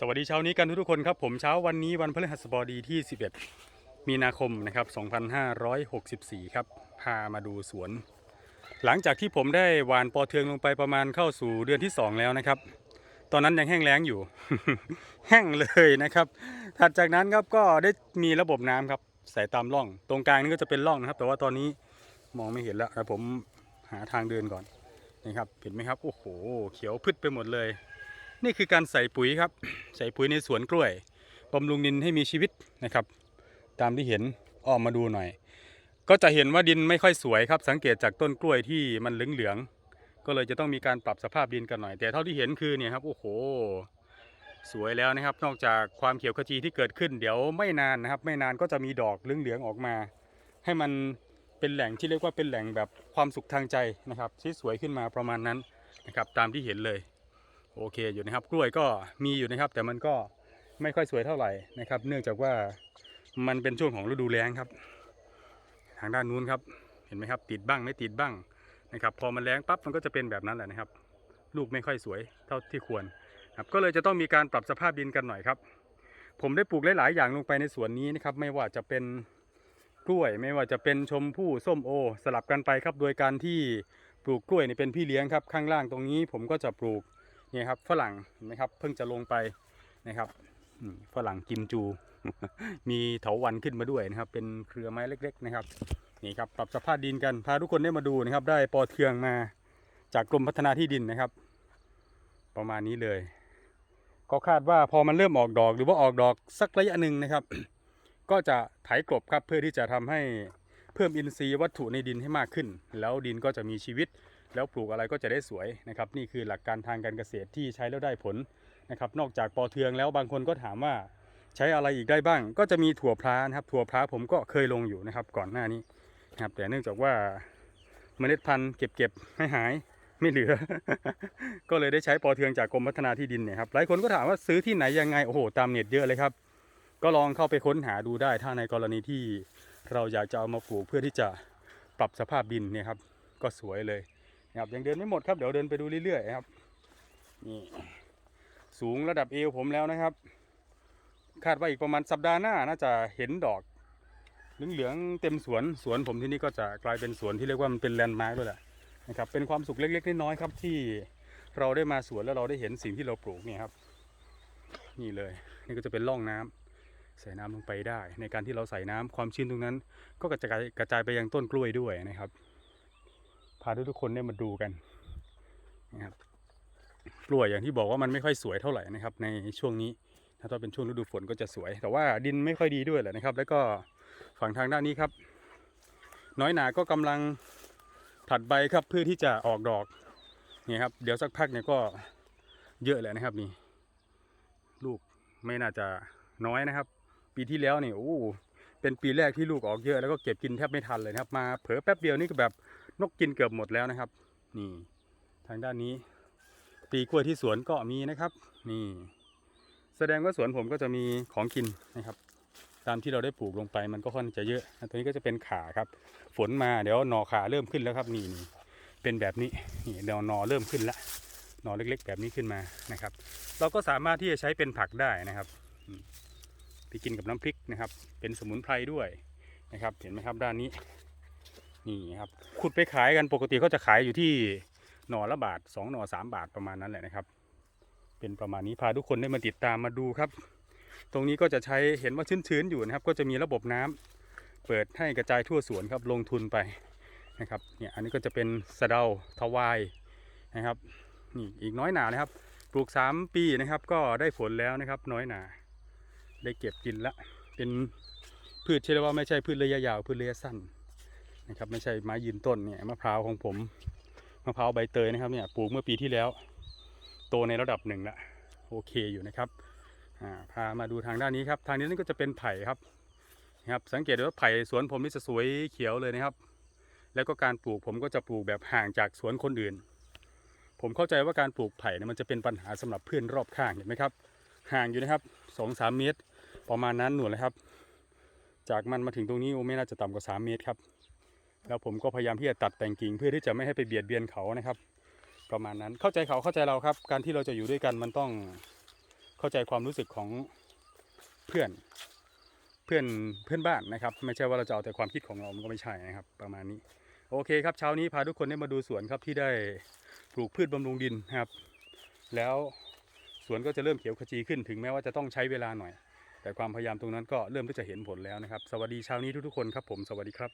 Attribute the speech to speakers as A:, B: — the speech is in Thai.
A: สวัสดีเช้านี้กันทุกๆคนครับผมเช้าวันนี้วันพฤหัสบดีที่ 11 มีนาคมนะครับ 2564 ครับ พามาดูสวน หลังจากที่ผมได้หวานปอเทืองลงไปประมาณเข้าสู่เดือนที่ 2 แล้วนะครับ ตอนนั้นยังแห้งแล้งอยู่ แห้งเลยนะครับ ถัดจากนั้นครับก็ได้มีระบบน้ำครับใส่ตามร่อง ตรงกลางนี่ก็จะเป็นร่องนะครับ แต่ว่าตอนนี้มองไม่เห็นแล้วนะผมหาทางเดินก่อนนะครับเห็นไหมครับโอ้โห เขียวพืชไปหมดเลย นี่คือการใส่ปุ๋ยครับ ใส่ปุ๋ยในสวนกล้วยบำรุงดินให้มีชีวิตนะครับ ตามที่เห็นอ้อมมาดูหน่อย ก็จะเห็นว่าดินไม่ค่อยสวยครับ สังเกตจากต้นกล้วยที่มันเหลืองๆก็เลยจะต้องมีการปรับสภาพดินกันหน่อย แต่เท่าที่เห็นคือเนี่ยครับโอ้โห สวยแล้วนะครับ นอกจากความเขียวขจีที่เกิดขึ้น เดี๋ยวไม่นานนะครับ ไม่นานก็จะมีดอกเหลืองๆออกมา ให้มันเป็นแหล่งที่เรียกว่าเป็นแหล่งแบบความสุขทางใจนะครับที่สวยขึ้นมาประมาณนั้นนะครับตามที่เห็นเลย โอเคอยู่นะครับ กล้วยก็มีอยู่นะครับ แต่มันก็ไม่ค่อยสวยเท่าไหร่นะครับ เนื่องจากว่ามันเป็นช่วงของฤดูแล้งครับ ทางด้านนู้นครับ เห็นไหมครับ ติดบ้างไม่ติดบ้างนะครับ พอมันแล้งปั๊บมันก็จะเป็นแบบนั้นแหละนะครับ ลูกไม่ค่อยสวยเท่าที่ควรครับก็เลยจะต้องมีการปรับสภาพดินกันหน่อยครับ ผมได้ปลูกหลาย ๆ อย่างลงไปในสวนนี้นะครับ ไม่ว่าจะเป็นกล้วย ไม่ว่าจะเป็นชมพู่ส้มโอ สลับกันไปครับ โดยการที่ปลูกกล้วยนี่เป็นพี่เลี้ยงครับ ข้างล่างตรงนี้ ผมก็จะปลูก นี่ครับฝรั่งเห็นไหมครับ เพิ่งจะลงไปนะครับฝรั่งกิมจู มีเถาวันขึ้นมาด้วยนะครับ เป็นเครือไม้เล็ก ๆ นะครับนี่ครับปรับสภาพดินกันพาทุกคนได้มาดูนะครับ ได้ปอเทืองมาจากกรมพัฒนาที่ดินนะครับ ประมาณนี้เลย ก็คาดว่าพอมันเริ่มออกดอกหรือว่าออกดอกสักระยะหนึ่งนะครับ ก็จะไถกลบครับเพื่อที่จะทำให้เพิ่มอินทรีย์วัตถุในดินให้มากขึ้น แล้วดินก็จะมีชีวิต แล้วปลูกอะไรก็จะได้สวยนะครับนี่คือหลักการทางการเกษตรที่ใช้แล้วได้ผลนะครับนอกจากปอเทืองแล้วบางคนก็ถามว่าใช้อะไรอีกได้บ้าง ก็จะมีถั่วพลานะครับถั่วพลาผมก็เคยลงอยู่นะครับก่อนหน้านี้นะครับแต่เนื่องจากว่าเมล็ดพันธุ์เก็บเก็บให้หายไม่เหลือ ก็เลยได้ใช้ปอเทืองจากกรมพัฒนาที่ดินเนี่ยครับหลายคนก็ถามว่าซื้อที่ไหนยังไงโอ้โหตามเน็ตเยอะเลยครับ ก็ลองเข้าไปค้นหาดูได้ถ้าในกรณีที่เราอยากจะเอามาปลูกเพื่อที่จะปรับสภาพดินเนี่ยครับก็สวยเลย นะครับยังเดินไม่หมดครับเดี๋ยวเดินไปดูเรื่อยๆครับนี่สูงระดับเอวผมแล้วนะครับ คาดว่าอีกประมาณสัปดาห์หน้าน่าจะเห็นดอกเหลืองๆเต็มสวนสวนผมที่นี่ก็จะกลายเป็นสวนที่เรียกว่ามันเป็นแลนด์มาร์กด้วยแหละนะครับเป็นความสุขเล็กๆน้อยๆครับที่เราได้มาสวนแล้วเราได้เห็นสิ่งที่เราปลูกเนี่ยครับ นี่เลยนี่ก็จะเป็นร่องน้ำใส่น้ำลงไปได้ ในการที่เราใส่น้ำความชื้นตรงนั้น ก็กระจายกระจายไปยังต้นกล้วยด้วยนะครับาทุกๆคนได้มาดูกันนะครับกล้วยอย่างที่บอกว่ามันไม่ค่อยสวยเท่าไหร่นะครับ ในช่วงนี้ถ้าเป็นช่วงฤดูฝนก็จะสวย แต่ว่าดินไม่ค่อยดีด้วยแหละนะครับ แล้วก็ฝั่งทางด้านนี้ครับ น้อยหนาก็กำลังผลัดใบครับเพื่อที่จะออกดอกนี่ครับเดี๋ยวสักพักเนี่ยก็เยอะแหละนะครับนี่ลูกไม่น่าจะน้อยนะครับ ปีที่แล้วนี่โอ้เป็นปีแรกที่ลูกออกเยอะแล้วก็เก็บกินแทบไม่ทันเลยครับมาเผลอแป๊บเดียวนี่ก็แบบ นกกินเกือบหมดแล้วนะครับ นี่ ทางด้านนี้ปีกล้วยที่สวนก็มีนะครับ นี่ แสดงว่าสวนผมก็จะมีของกินนะครับ ตามที่เราได้ปลูกลงไปมันก็ค่อนจะเยอะตัวนี้ก็จะเป็นขาครับ ฝนมาเดี๋ยวหนอขาเริ่มขึ้นแล้วครับนี่นี่เป็นแบบนี้นี่เดี๋ยวหนอเริ่มขึ้นแล้วหนอเล็ก ๆ แบบนี้ขึ้นมานะครับ เราก็สามารถที่จะใช้เป็นผักได้นะครับไปกินกับน้ำพริกนะครับ เป็นสมุนไพรด้วยนะครับ เห็นไหมครับด้านนี้ นี่ครับขุดไปขายกันปกติเขาจะขายอยู่ที่หน่อละบาทสองหน่อสามบาทประมาณนั้นแหละนะครับ เป็นประมาณนี้พาทุกคนได้มาติดตามมาดูครับ ตรงนี้ก็จะใช้เห็นว่าชื้นๆอยู่นะครับ ก็จะมีระบบน้ำเปิดให้กระจายทั่วสวนครับลงทุนไปนะครับเนี่ยอันนี้ก็จะเป็นสะเดาทวายนะครับนี่อีกน้อยหนานะครับ ปลูก 3 ปีนะครับ ก็ได้ผลแล้วนะครับ น้อยหนา ได้เก็บกินละเป็นพืชที่เรียกว่าไม่ใช่พืชระยะยาวพืชระยะสั้น นะครับไม่ใช่ไม้ยืนต้นเนี่ยมะพร้าวของผมมะพร้าวใบเตยนะครับเนี่ยปลูกเมื่อปีที่แล้ว โตในระดับหนึ่งละโอเคอยู่นะครับพามาดูทางด้านนี้ครับ ทางนี้นั่นก็จะเป็นไผ่ครับนะครับ สังเกตว่าไผ่สวนผมนี่จะสวยเขียวเลยนะครับ แล้วก็การปลูกผมก็จะปลูกแบบห่างจากสวนคนอื่น ผมเข้าใจว่าการปลูกไผ่เนี่ยมันจะเป็นปัญหาสำหรับเพื่อนรอบข้างเห็นไหมครับ ห่างอยู่นะครับสองสามเมตร ประมาณนั้นหนูเลยครับ จากมันมาถึงตรงนี้โอ้ไม่น่าจะต่ำกว่าสามเมตรครับ แล้วผมก็พยายามที่จะตัดแต่งกิ่งเพื่อที่จะไม่ให้ไปเบียดเบียนเขานะครับ ประมาณนั้นเข้าใจเขาเข้าใจเราครับ การที่เราจะอยู่ด้วยกันมันต้องเข้าใจความรู้สึกของเพื่อนเพื่อนเพื่อนบ้านนะครับ ไม่ใช่ว่าเราจะเอาแต่ความคิดของเรา มันก็ไม่ใช่นะครับ ประมาณนี้ โอเคครับเช้านี้พาทุกคนได้มาดูสวนครับที่ได้ปลูกพืชบำรุงดินนะครับ แล้วสวนก็จะเริ่มเขียวขจีขึ้นถึงแม้ว่าจะต้องใช้เวลาหน่อย แต่ความพยายามตรงนั้นก็เริ่มที่จะเห็นผลแล้วนะครับ สวัสดีเช้านี้ทุกๆคนครับผมสวัสดีครับ